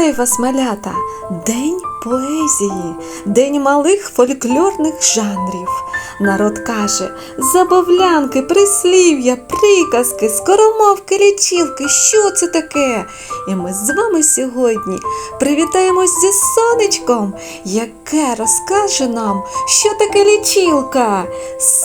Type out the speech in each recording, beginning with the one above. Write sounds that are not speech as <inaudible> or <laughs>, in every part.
Вітаю вас, малята! День поезії, день малих фольклорних жанрів. Народ каже: забавлянки, прислів'я, приказки, скоромовки, лічилки. Що це таке? І ми з вами сьогодні привітаємось зі сонечком, яке розкаже нам, що таке лічилка.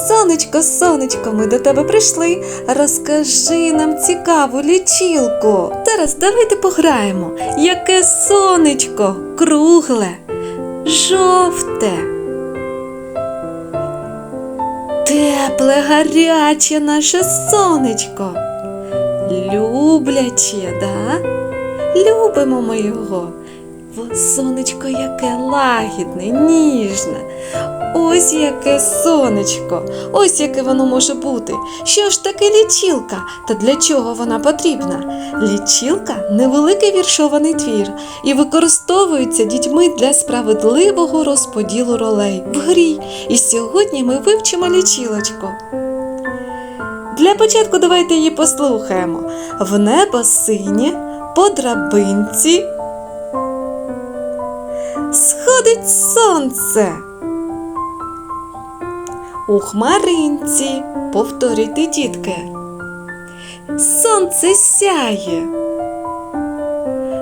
Сонечко, сонечко, ми до тебе прийшли. Розкажи нам цікаву лічилку. Зараз давайте пограємо. Яке сонечко, кругле, жовте. Тепле, гаряче наше сонечко. Любляче, да? Любимо ми його. Сонечко яке лагідне, ніжне. Ось яке сонечко, ось яке воно може бути. Що ж таке лічилка? Та для чого вона потрібна? Лічилка невеликий віршований твір і використовується дітьми для справедливого розподілу ролей в грі. І сьогодні ми вивчимо лічилочку. Для початку давайте її послухаємо. В небо синє, по драбинці. Сходить сонце. У хмаринці, повторюйте, дітки. Сонце сяє,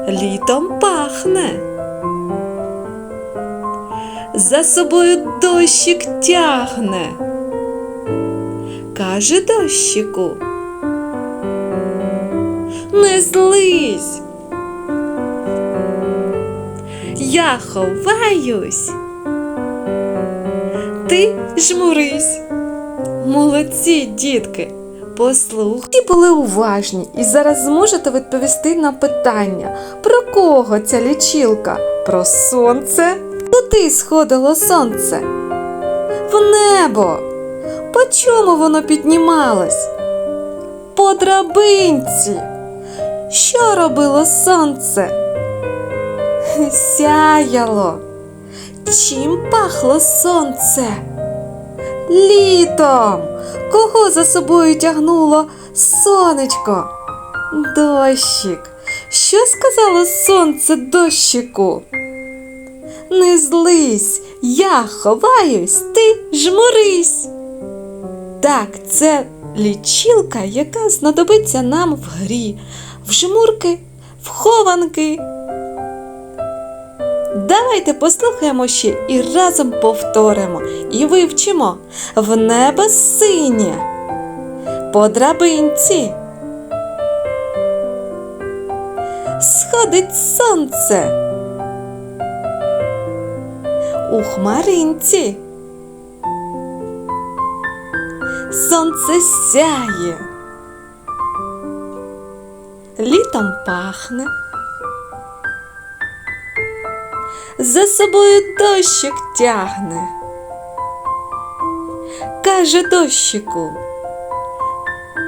літом пахне. За собою дощик тягне. Каже дощику. Не злись. Я ховаюсь. Ти жмурись. Молодці, дітки. Послухайте, були уважні і зараз зможете відповісти на питання, про кого ця лічилка? Про сонце? Куди сходило сонце? В небо. По чому воно піднімалось? По драбинці. Що робило сонце? <laughs> Сяяло. Чим пахло сонце? Літом. Кого за собою тягнуло сонечко? Дощик. Що сказало сонце дощику? Не злись, я ховаюсь, ти жмурись. Так, це лічилка, яка знадобиться нам в грі, в жмурки, в хованки. Давайте послухаємо ще і разом повторимо і вивчимо в небо синє по драбинці. Сходить сонце у хмаринці. Сонце сяє, літом пахне. За собою дощик тягне. Каже дощику,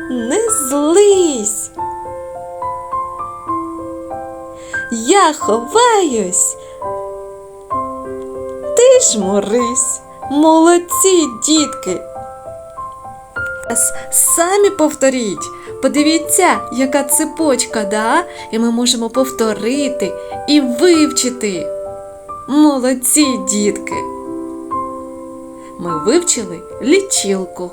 не злись. Я ховаюсь, ти жмурись, молодці дітки. Самі повторіть. Подивіться, яка цепочка, да? І ми можемо повторити і вивчити. Молодці, дітки! Ми вивчили лічилку.